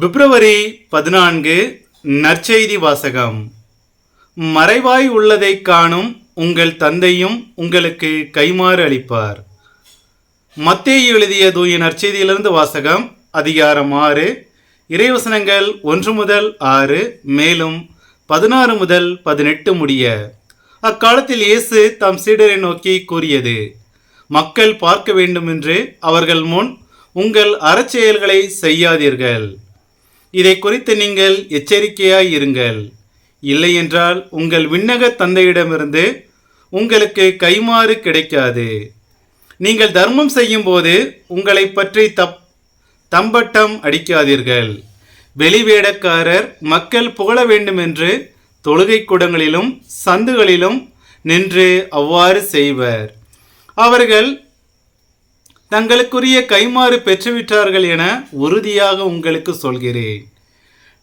பிப்ரவரி பதினான்கு நற்செய்தி வாசகம். மறைவாய் உள்ளதைக் காணும் உங்கள் தந்தையும் உங்களுக்கு கைமாறு அளிப்பார். மத்திய எழுதிய தூய நற்செய்தியிலிருந்து வாசகம் அதிகாரம் ஆறு இறைவசனங்கள் ஒன்று முதல் ஆறு மேலும் பதினாறு முதல் பதினெட்டு முடிய. அக்காலத்தில் இயேசு தம் சீடரை நோக்கி கூறியது மக்கள் பார்க்க வேண்டும் என்று அவர்கள் முன் உங்கள் அறச்செயல்களை செய்யாதீர்கள். இதை குறித்து நீங்கள் எச்சரிக்கையாய் இருங்கள். இல்லையென்றால் உங்கள் விண்ணக தந்தையிடமிருந்து உங்களுக்கு கைமாறு கிடைக்காது. நீங்கள் தர்மம் செய்யும்போது உங்களை பற்றி தப் தம்பட்டம் அடிக்காதீர்கள். வெளிவேடக்காரர் மக்கள் புகழ வேண்டுமென்று தொழுகை கூடங்களிலும் சந்துகளிலும் நின்று அவ்வாறு செய்வர். அவர்கள் தங்களுக்குரிய கைமாறு பெற்றுவிட்டார்கள் என உறுதியாக உங்களுக்கு சொல்கிறேன்.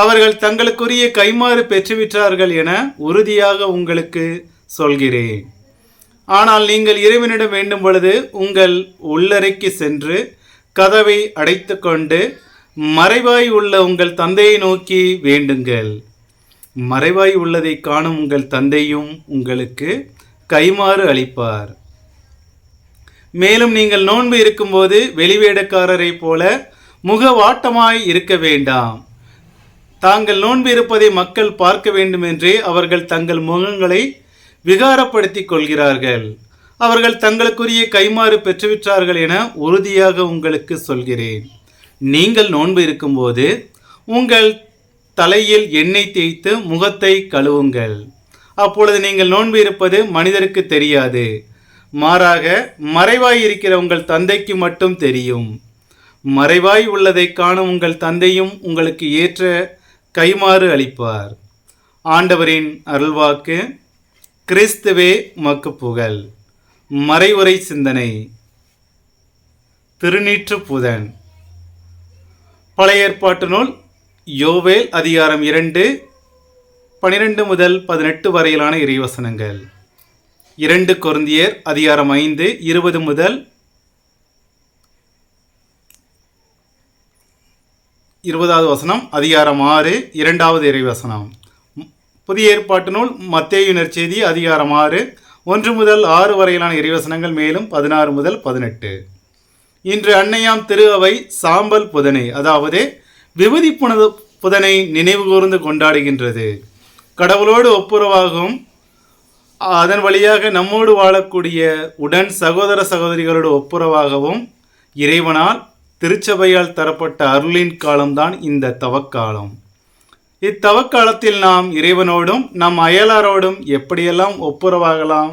அவர்கள் தங்களுக்குரிய கைமாறு பெற்றுவிட்டார்கள் என உறுதியாக உங்களுக்கு சொல்கிறேன். ஆனால் நீங்கள் இறைவனிடம் வேண்டும் பொழுது உங்கள் உள்ளறைக்கு சென்று கதவை அடைத்துக்கொண்டு மறைவாய் உள்ள உங்கள் தந்தையை நோக்கி வேண்டுங்கள். மறைவாய் உள்ளதை காணும் உங்கள் தந்தையும் உங்களுக்கு கைமாறு அளிப்பார். மேலும் நீங்கள் நோன்பு இருக்கும்போது வெளிவேடக்காரரைப் போல முகவாட்டமாய் இருக்க வேண்டாம். தாங்கள் நோன்பு இருப்பதை மக்கள் பார்க்க வேண்டுமென்றே அவர்கள் தங்கள் முகங்களை விகாரப்படுத்திக் கொள்கிறார்கள். அவர்கள் தங்களுக்குரிய கைமாறு பெற்றுவிட்டார்கள் என உறுதியாக உங்களுக்கு சொல்கிறேன். நீங்கள் நோன்பு இருக்கும்போது உங்கள் தலையில் எண்ணெய் தேய்த்து முகத்தை கழுவுங்கள். அப்பொழுது நீங்கள் நோன்பு இருப்பது மனிதருக்கு தெரியாது. மாறாக மறைவாய் இருக்கிற உங்கள் தந்தைக்கு மட்டும் தெரியும். மறைவாய் உள்ளதை காணும் உங்கள் தந்தையும் உங்களுக்கு ஏற்ற கைமாறு அளிப்பார். ஆண்டவரின் அருள்வாக்கு கிறிஸ்துவே உமக்கு புகழ். மறைவுரை சிந்தனை. திருநீற்று புதன். பழைய ஏற்பாட்டு நூல் யோவேல் அதிகாரம் இரண்டு பனிரெண்டு முதல் பதினெட்டு வரையிலான இறைவசனங்கள். இரண்டு கொருந்தியர் அதிகாரம் ஐந்து இருபது முதல் இருபதாவது வசனம் அதிகாரம் ஆறு இரண்டாவது இறைவசனம். புதிய ஏற்பாட்டு நூல் மத்தேயுனர் செய்தி அதிகாரம் ஆறு ஒன்று முதல் ஆறு வரையிலான இறைவசனங்கள் மேலும் பதினாறு முதல் பதினெட்டு. இன்று அன்னையாம் திரு அவை சாம்பல் புதனை அதாவது விபதி புனது புதனை நினைவு கூர்ந்து கொண்டாடுகின்றது. கடவுளோடு ஒப்புரவாகவும் அதன் வழியாக நம்மோடு வாழக்கூடிய உடன் சகோதர சகோதரிகளோடு ஒப்புரவாகவும் இறைவனால் திருச்சபையால் தரப்பட்ட அருளின் காலம்தான் இந்த தவக்காலம். இத்தவக்காலத்தில் நாம் இறைவனோடும் நம் அயலாரோடும் எப்படியெல்லாம் ஒப்புரவாகலாம்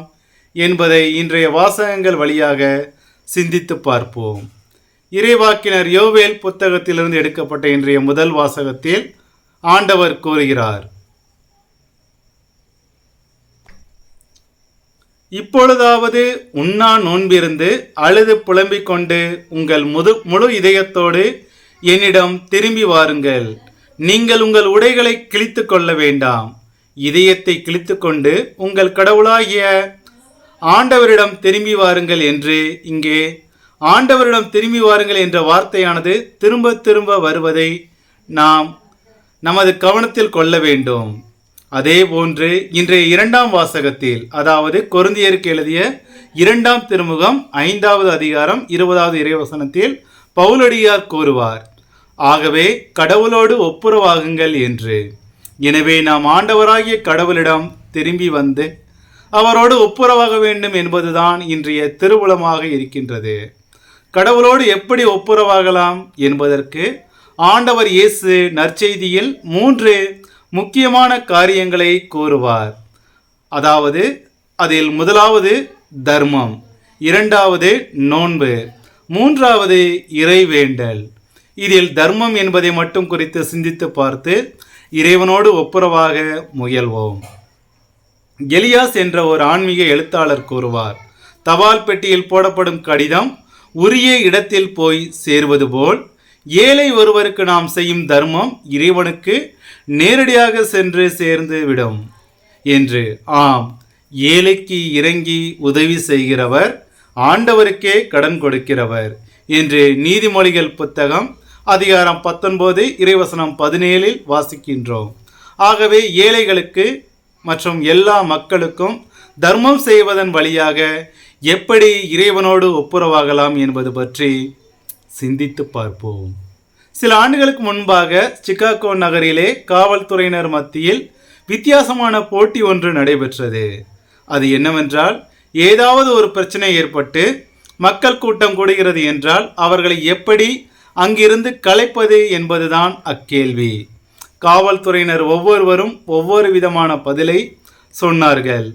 என்பதை இன்றைய வாசகங்கள் வழியாக சிந்தித்து பார்ப்போம். இறைவாக்கினர் யோவேல் புத்தகத்திலிருந்து எடுக்கப்பட்ட இன்றைய முதல் வாசகத்தில் ஆண்டவர் கூறுகிறார் இப்பொழுதாவது உண்ணா நோன்பிருந்து அழுது புலம்பிக் கொண்டு உங்கள் முது முழு இதயத்தோடு என்னிடம் திரும்பி வாருங்கள். நீங்கள் உங்கள் உடைகளை கிழித்து கொள்ள வேண்டாம். இதயத்தை கிழித்துக்கொண்டு உங்கள் கடவுளாகிய ஆண்டவரிடம் திரும்பி வாருங்கள் என்று இங்கே ஆண்டவரிடம் திரும்பி வாருங்கள் என்ற வார்த்தையானது திரும்ப திரும்ப வருவதை நாம் நமது கவனத்தில் கொள்ள வேண்டும். அதே போன்று இன்றைய இரண்டாம் வாசகத்தில் அதாவது கொருந்தியருக்கு எழுதிய இரண்டாம் திருமுகம் ஐந்தாவது அதிகாரம் இருபதாவது இறைவசனத்தில் பவுலடியார் கூறுவார் ஆகவே கடவுளோடு ஒப்புரவாகுங்கள் என்று. எனவே நாம் ஆண்டவராகிய கடவுளிடம் திரும்பி வந்து அவரோடு ஒப்புரவாக வேண்டும் என்பதுதான் இன்றைய திருவுளமாக இருக்கின்றது. கடவுளோடு எப்படி ஒப்புரவாகலாம் என்பதற்கு ஆண்டவர் இயேசு நற்செய்தியில் மூன்று முக்கியமான காரியங்களை கூறுவார் அதாவது அதில் முதலாவது தர்மம் இரண்டாவது நோன்பு மூன்றாவது இறைவேண்டல் இதில் தர்மம் என்பதை மட்டும் குறித்து சிந்தித்து பார்த்து இறைவனோடு ஒப்புரவாக முயல்வோம். எலியாஸ் என்ற ஒரு ஆன்மீக எழுத்தாளர் கூறுவார் தபால் பெட்டியில் போடப்படும் கடிதம் உரிய இடத்தில் போய் சேர்வது போல் ஏழை ஒருவருக்கு நாம் செய்யும் தர்மம் இறைவனுக்கு நேரடியாக சென்று சேர்ந்து விடும். என்று ஆம் ஏழைக்கு இறங்கி உதவி செய்கிறவர் ஆண்டவருக்கே கடன் கொடுக்கிறவர். என்று நீதிமொழிகள் புத்தகம் அதிகாரம் பத்தொன்பது இறைவசனம் பதினேழில் வாசிக்கின்றோம். ஆகவே ஏழைகளுக்கு மற்றும் எல்லா மக்களுக்கும் தர்மம் செய்வதன் வழியாக எப்படி இறைவனோடு ஒப்புரவாகலாம் என்பது பற்றி சிந்தித்து பார்ப்போம். சில ஆண்டுகளுக்கு முன்பாக சிகாகோ நகரிலே காவல்துறையினர் மத்தியில் வித்தியாசமான போட்டி ஒன்று நடைபெற்றது. அது என்னவென்றால் ஏதாவது ஒரு பிரச்சனை ஏற்பட்டு மக்கள் கூட்டம் கூடுகிறது என்றால் அவர்களை எப்படி அங்கிருந்து கலைப்பது என்பதுதான் அக்கேள்வி. காவல்துறையினர் ஒவ்வொருவரும் ஒவ்வொரு விதமான பதிலை சொன்னார்கள்.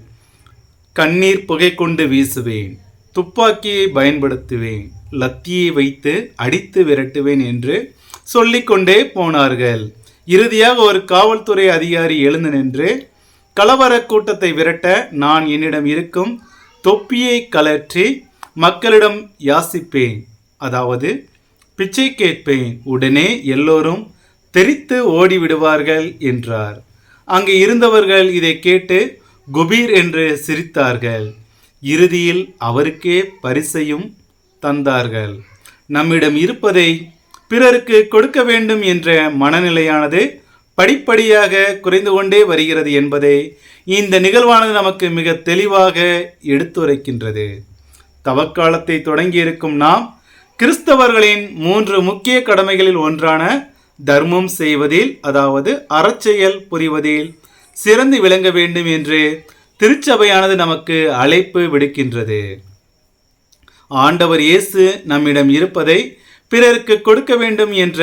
கண்ணீர் புகை கொண்டு வீசுவேன் துப்பாக்கியை பயன்படுத்துவேன் லத்தியை வைத்து அடித்து விரட்டுவேன் என்று சொல்லிக்கொண்டே போனார்கள். இறுதியாக ஒரு காவல்துறை அதிகாரி எழுந்து நின்று கலவர கூட்டத்தை விரட்ட நான் என்னிடம் இருக்கும் தொப்பியை கலற்றி மக்களிடம் யாசிப்பேன். அதாவது பிச்சை கேட்பேன். உடனே எல்லோரும் தெரித்து ஓடிவிடுவார்கள் என்றார். அங்கு இருந்தவர்கள் இதை கேட்டு குபீர் என்று சிரித்தார்கள். இறுதியில் அவருக்கே பரிசையும் தந்தார்கள். நம்மிடம் இருப்பதை பிறருக்கு கொடுக்க வேண்டும் என்ற மனநிலையானது படிப்படியாக குறைந்து கொண்டே வருகிறது என்பதை இந்த நிகழ்வானது நமக்கு மிக தெளிவாக எடுத்துரைக்கின்றது. தவக்காலத்தை தொடங்கியிருக்கும் நாம் கிறிஸ்தவர்களின் மூன்று முக்கிய கடமைகளில் ஒன்றான தர்மம் செய்வதில் அதாவது அறச்செயல் புரிவதில் சிறந்து விளங்க வேண்டும் என்று திருச்சபையானது நமக்கு அழைப்பு விடுக்கின்றது. ஆண்டவர் இயேசு நம்மிடம் இருப்பதை பிறருக்கு கொடுக்க வேண்டும் என்ற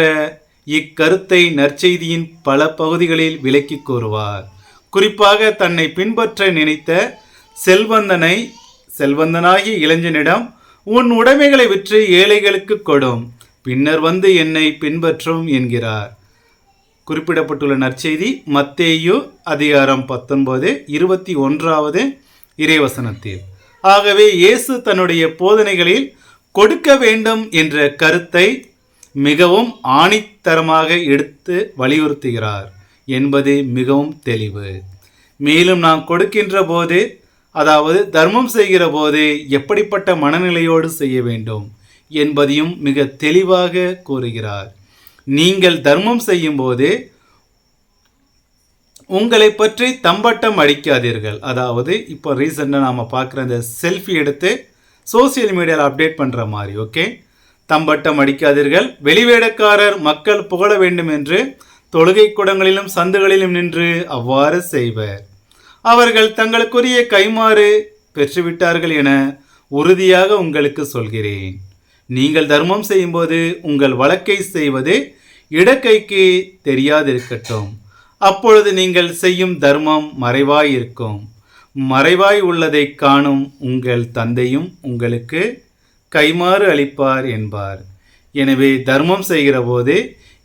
இக்கருத்தை நற்செய்தியின் பல பகுதிகளில் விளக்கி கூறுவார். குறிப்பாக தன்னை பின்பற்ற நினைத்த செல்வந்தனை செல்வந்தனாகிய இளைஞனிடம் உன் உடைமைகளை விற்று ஏழைகளுக்கு கொடும் பின்னர் வந்து என்னை பின்பற்றும் என்கிறார். குறிப்பிடப்பட்டுள்ள நற்செய்தி மத்தேயு அதிகாரம் பத்தொன்பது இருபத்தி ஒன்றாவது இறைவசனத்தில். ஆகவே இயேசு தன்னுடைய போதனைகளில் கொடுக்க வேண்டும் என்ற கருத்தை மிகவும் ஆணித்தரமாக எடுத்து வலியுறுத்துகிறார் என்பது மிகவும் தெளிவு. மேலும் நாம் கொடுக்கின்ற போது அதாவது தர்மம் செய்கிற போது எப்படிப்பட்ட மனநிலையோடு செய்ய வேண்டும் என்பதையும் மிக தெளிவாக கூறுகிறார். நீங்கள் தர்மம் செய்யும்போது உங்களை பற்றி தம்பட்டம் அடிக்காதீர்கள். அதாவது இப்போ ரீசெண்டாக நாம் பார்க்குற இந்த செல்ஃபி எடுத்து சோசியல் மீடியாவில் அப்டேட் பண்ணுற மாதிரி ஓகே? தம்பட்டம் அடிக்காதீர்கள். வெளிவேடக்காரர் மக்கள் புகழ வேண்டும் என்று தொழுகை கூடங்களிலும் சந்துகளிலும் நின்று அவ்வாறு செய்வர். அவர்கள் தங்களுக்குரிய கைமாறு பெற்றுவிட்டார்கள் என உறுதியாக உங்களுக்கு சொல்கிறேன். நீங்கள் தர்மம் செய்யும்போது உங்கள் வழக்கை செய்வது இடக்கைக்கு தெரியாதிருக்கட்டும். அப்பொழுது நீங்கள் செய்யும் தர்மம் மறைவாயிருக்கும். இருக்கும் மறைவாய் உள்ளதை காணும் உங்கள் தந்தையும் உங்களுக்கு கைமாறு அளிப்பார் என்பார். எனவே தர்மம் செய்கிற போது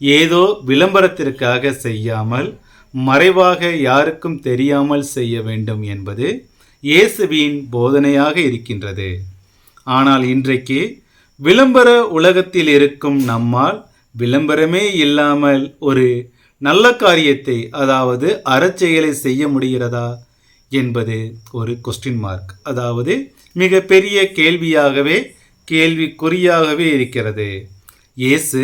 ஏதோ விளம்பரத்திற்காக செய்யாமல் மறைவாக யாருக்கும் தெரியாமல் செய்ய வேண்டும் என்பது இயேசுவின் போதனையாக இருக்கின்றது. ஆனால் இன்றைக்கு விளம்பர உலகத்தில் இருக்கும் நம்மால் விளம்பரமே இல்லாமல் ஒரு நல்ல காரியத்தை அதாவது அறச்செயலை செய்ய முடிகிறதா? என்பது ஒரு கொஸ்டின் மார்க் அதாவது மிகப்பெரிய கேள்வியாகவே கேள்விக்குறியாகவே இருக்கிறது. இயேசு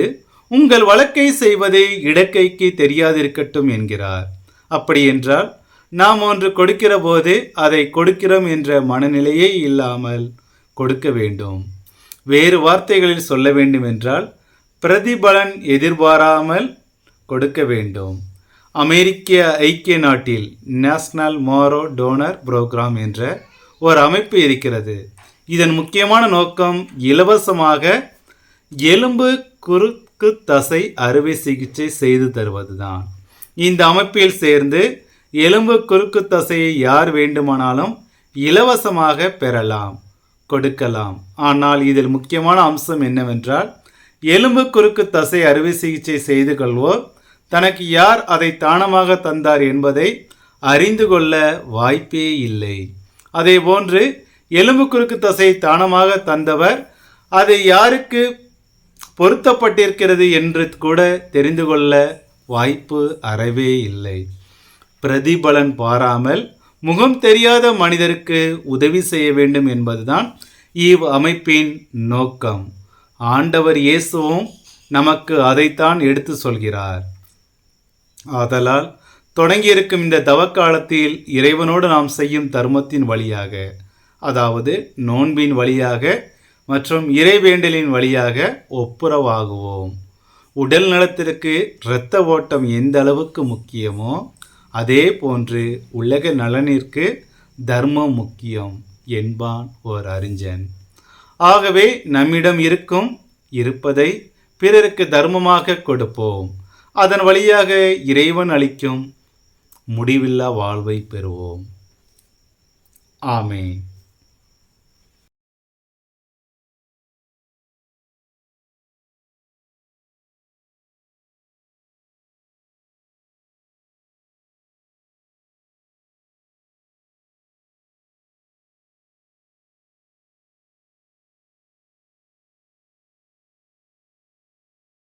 உங்கள் வழக்கை செய்வது இடக்கைக்கு தெரியாதிருக்கட்டும் என்கிறார். அப்படி என்றால் நாம் ஒன்று கொடுக்கிற போது அதை கொடுக்கிறோம் என்ற மனநிலையே இல்லாமல் கொடுக்க வேண்டும். வேறு வார்த்தைகளில் சொல்ல வேண்டும் என்றால் பிரதிபலன் எதிர்பாராமல் கொடுக்க வேண்டும். அமெரிக்க ஐக்கிய நாட்டில் நேஷனல் மாரோ டோனர் புரோகிராம் என்ற ஒரு அமைப்பு இருக்கிறது. இதன் முக்கியமான நோக்கம் இலவசமாக எலும்பு குறுக்கு தசை அறுவை சிகிச்சை செய்து தருவதுதான். இந்த அமைப்பில் சேர்ந்து எலும்பு குறுக்கு தசையை யார் வேண்டுமானாலும் இலவசமாக பெறலாம் கொடுக்கலாம். ஆனால் இதில் முக்கியமான அம்சம் என்னவென்றால் எலும்பு குறுக்கு தசை அறுவை சிகிச்சை செய்து கொள்வோர் தனக்கு யார் அதை தானமாக தந்தார் என்பதை அறிந்து கொள்ள வாய்ப்பே இல்லை. அதே போன்று எலும்பு குறுக்கு தசை தானமாக தந்தவர் அதை யாருக்கு பொருத்தப்பட்டிருக்கிறது என்று கூட தெரிந்து கொள்ள வாய்ப்பு அறவே இல்லை. பிரதிபலன் பாராமல் முகம் தெரியாத மனிதருக்கு உதவி செய்ய வேண்டும் என்பதுதான் இவ் அமைப்பின் நோக்கம். ஆண்டவர் இயேசுவும் நமக்கு அதைத்தான் எடுத்து சொல்கிறார். ஆதலால் தொடங்கியிருக்கும் இந்த தவக்காலத்தில் இறைவனோடு நாம் செய்யும் தர்மத்தின் வழியாக அதாவது நோன்பின் வழியாக மற்றும் இறைவேண்டலின் வழியாக ஒப்புரவாகுவோம். உடல் நலத்திற்கு இரத்த ஓட்டம் எந்த அளவுக்கு முக்கியமோ அதே போன்று உலக நலனிற்கு தர்மம் முக்கியம் என்பான் ஓர் அறிஞன். ஆகவே நம்மிடம் இருக்கும் இருப்பதை பிறருக்கு தர்மமாக கொடுப்போம். அதன் வழியாக இறைவன் அளிக்கும் முடிவில்லா வாழ்வை பெறுவோம். ஆமென்.